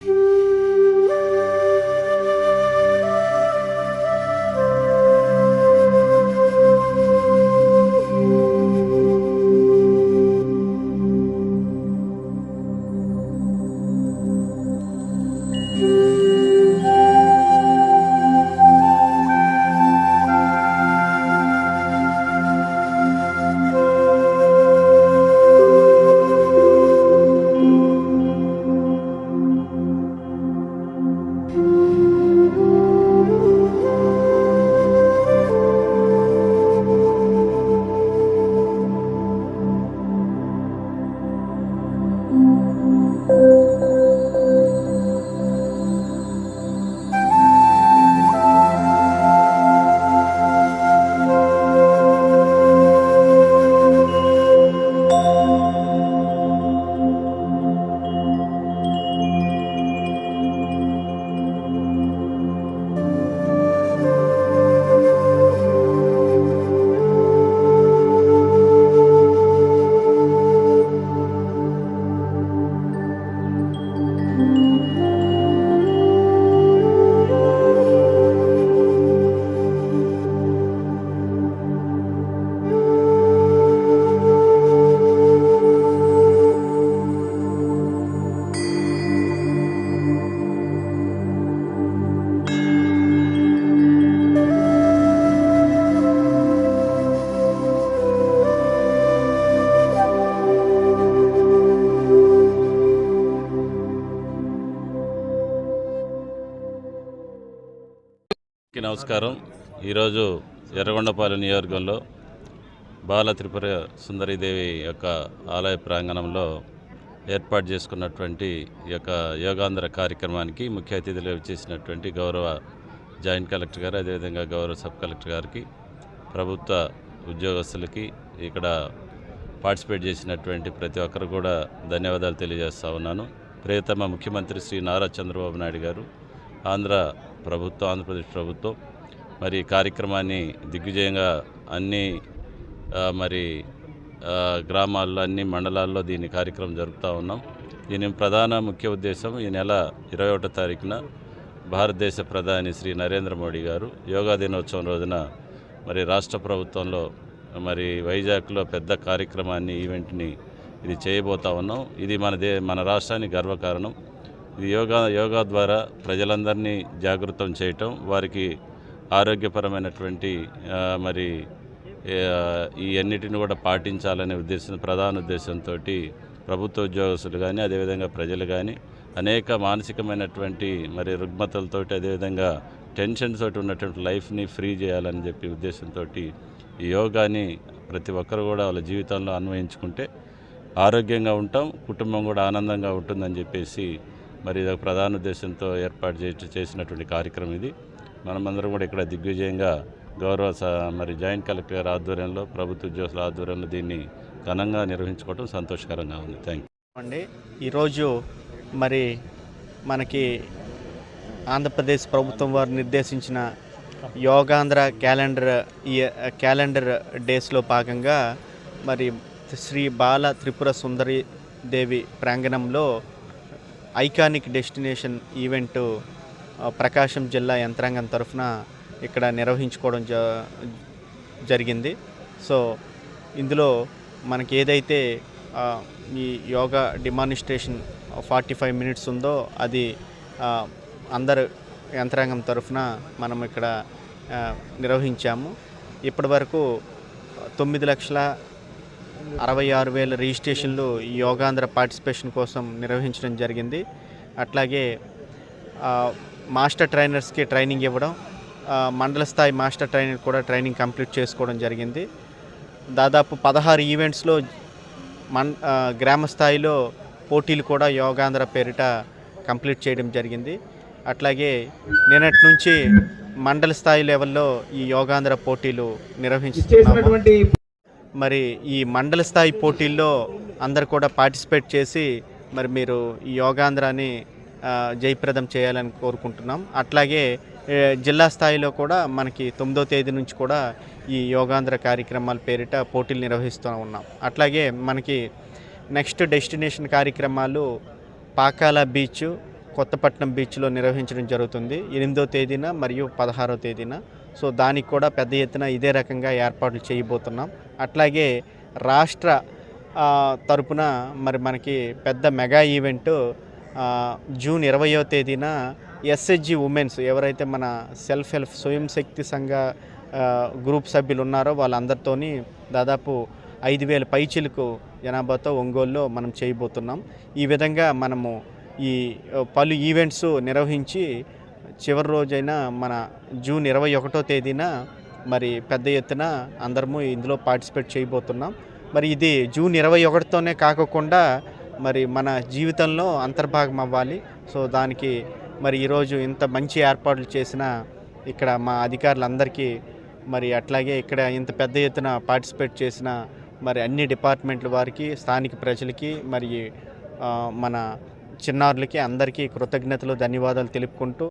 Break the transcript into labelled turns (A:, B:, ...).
A: అందరికీ నమస్కారం. ఈరోజు ఎర్రగొండపాలెం నియోజకవర్గంలో బాల త్రిపుర సుందరీదేవి యొక్క ఆలయ ప్రాంగణంలో ఏర్పాటు చేసుకున్నటువంటి ఈ యొక్క యోగాంధ్ర కార్యక్రమానికి ముఖ్య అతిథులు చేసినటువంటి గౌరవ జాయింట్ కలెక్టర్ గారు అదేవిధంగా గౌరవ సబ్ కలెక్టర్ గారికి ప్రభుత్వ ఉద్యోగస్తులకి ఇక్కడ పార్టిసిపేట్ చేసినటువంటి ప్రతి ఒక్కరు కూడా ధన్యవాదాలు తెలియజేస్తా ఉన్నాను. ప్రియతమ ముఖ్యమంత్రి శ్రీ నారా చంద్రబాబు నాయుడు గారు ఆంధ్ర ప్రభుత్వం ఆంధ్రప్రదేశ్ ప్రభుత్వం మరి కార్యక్రమాన్ని దిగ్విజయంగా అన్ని మరి గ్రామాల్లో అన్ని మండలాల్లో దీని కార్యక్రమం జరుపుతూ ఉన్నాం. దీని ప్రధాన ముఖ్య ఉద్దేశం ఈ నెల ఇరవై ఒకటో తారీఖున భారతదేశ ప్రధాని శ్రీ నరేంద్ర మోడీ గారు యోగా దినోత్సవం రోజున మరి రాష్ట్ర ప్రభుత్వంలో మరి వైజాగ్లో పెద్ద కార్యక్రమాన్ని ఈవెంట్ని ఇది చేయబోతా ఉన్నాం. ఇది మన దే మన రాష్ట్రానికి గర్వకారణం. యోగా యోగా ద్వారా ప్రజలందరినీ జాగృతం చేయటం వారికి ఆరోగ్యపరమైనటువంటి మరి ఈ అన్నిటిని కూడా పాటించాలనే ఉద్దేశం ప్రధాన ఉద్దేశంతో ప్రభుత్వ ఉద్యోగస్తులు కానీ అదేవిధంగా ప్రజలు కానీ అనేక మానసికమైనటువంటి మరి రుగ్మతలతోటి అదేవిధంగా టెన్షన్స్ తోటి ఉన్నటువంటి లైఫ్ని ఫ్రీ చేయాలని చెప్పి ఉద్దేశంతో ఈ యోగాని ప్రతి ఒక్కరు కూడా వాళ్ళ జీవితంలో అన్వయించుకుంటే ఆరోగ్యంగా ఉంటాం కుటుంబం కూడా ఆనందంగా ఉంటుందని చెప్పేసి మరి ఇది ఒక ప్రధాన ఉద్దేశంతో ఏర్పాటు చే చేసినటువంటి కార్యక్రమం ఇది. మనమందరం కూడా ఇక్కడ దిగ్విజయంగా గౌరవ మరి జాయింట్ కలెక్టర్ ఆధ్వర్యంలో ప్రభుత్వ ఉద్యోగుల ఆధ్వర్యంలో దీన్ని ఘనంగా నిర్వహించుకోవడం సంతోషకరంగా ఉంది. థ్యాంక్
B: అండి ఈరోజు మరి మనకి ఆంధ్రప్రదేశ్ ప్రభుత్వం వారు నిర్దేశించిన యోగాంధ్ర క్యాలెండర్ ఈ క్యాలెండర్ డేస్లో భాగంగా మరి శ్రీ బాల త్రిపుర సుందరి దేవి ప్రాంగణంలో ఐకానిక్ డెస్టినేషన్ ఈవెంట్ ప్రకాశం జిల్లా యంత్రాంగం తరఫున ఇక్కడ నిర్వహించుకోవడం జరిగింది. సో ఇందులో మనకి ఏదైతే ఈ yoga demonstration forty five minutes ఉందో అది అందరు యంత్రాంగం తరఫున మనం ఇక్కడ నిర్వహించాము. ఇప్పటి వరకు తొమ్మిది లక్షల అరవై ఆరు వేల రిజిస్ట్రేషన్లు ఈ యోగాంధ్ర పార్టిసిపేషన్ కోసం నిర్వహించడం జరిగింది. అట్లాగే మాస్టర్ ట్రైనర్స్కి ట్రైనింగ్ ఇవ్వడం మండల స్థాయి మాస్టర్ ట్రైనర్ కూడా ట్రైనింగ్ కంప్లీట్ చేసుకోవడం జరిగింది. దాదాపు పదహారు ఈవెంట్స్లో మన్ గ్రామ స్థాయిలో పోటీలు కూడా యోగాంధ్ర పేరిట కంప్లీట్ చేయడం జరిగింది. అట్లాగే నిన్నటి నుంచి మండల స్థాయి లెవెల్లో ఈ యోగాంధ్ర పోటీలు నిర్వహించుతున్నాము మరి ఈ మండల స్థాయి పోటీల్లో అందరు కూడా పార్టిసిపేట్ చేసి మరి మీరు ఈ యోగాంధ్రాన్ని జయప్రదం చేయాలని కోరుకుంటున్నాం. అట్లాగే జిల్లా స్థాయిలో కూడా మనకి తొమ్మిదో తేదీ నుంచి కూడా ఈ యోగాంధ్ర కార్యక్రమాల పేరిట పోటీలు నిర్వహిస్తూ ఉన్నాం. అట్లాగే మనకి నెక్స్ట్ డెస్టినేషన్ కార్యక్రమాలు పాకాల బీచ్ కొత్తపట్నం బీచ్లో నిర్వహించడం జరుగుతుంది. ఎనిమిదో తేదీన మరియు పదహారో తేదీన. సో దానికి కూడా పెద్ద ఎత్తున ఇదే రకంగా ఏర్పాట్లు చేయబోతున్నాం. అట్లాగే రాష్ట్ర తరపున మరి మనకి పెద్ద మెగా ఈవెంట్ జూన్ ఇరవయో తేదీన ఎస్హెచ్జి ఉమెన్స్ ఎవరైతే మన సెల్ఫ్ హెల్ప్ స్వయం శక్తి సంఘ గ్రూప్ సభ్యులు ఉన్నారో వాళ్ళందరితోని దాదాపు ఐదు వేల పైచిలకు జనాభాతో ఒంగోలులో మనం చేయబోతున్నాం. ఈ విధంగా మనము ఈ పలు ఈవెంట్స్ నిర్వహించి చివరి రోజైన మన జూన్ ఇరవై ఒకటో తేదీన మరి పెద్ద ఎత్తున అందరము ఇందులో పార్టిసిపేట్ చేయబోతున్నాం. మరి ఇది జూన్ ఇరవై ఒకటితోనే కాకుండా మరి మన జీవితంలో అంతర్భాగం అవ్వాలి. సో దానికి మరి ఈరోజు ఇంత మంచి ఏర్పాట్లు చేసిన ఇక్కడ మా అధికారులందరికీ మరి అట్లాగే ఇక్కడ ఇంత పెద్ద ఎత్తున పార్టిసిపేట్ చేసిన మరి అన్ని డిపార్ట్మెంట్ల వారికి స్థానిక ప్రజలకి మరి మన చిన్నారులకి అందరికీ కృతజ్ఞతలు ధన్యవాదాలు తెలుపుకుంటూ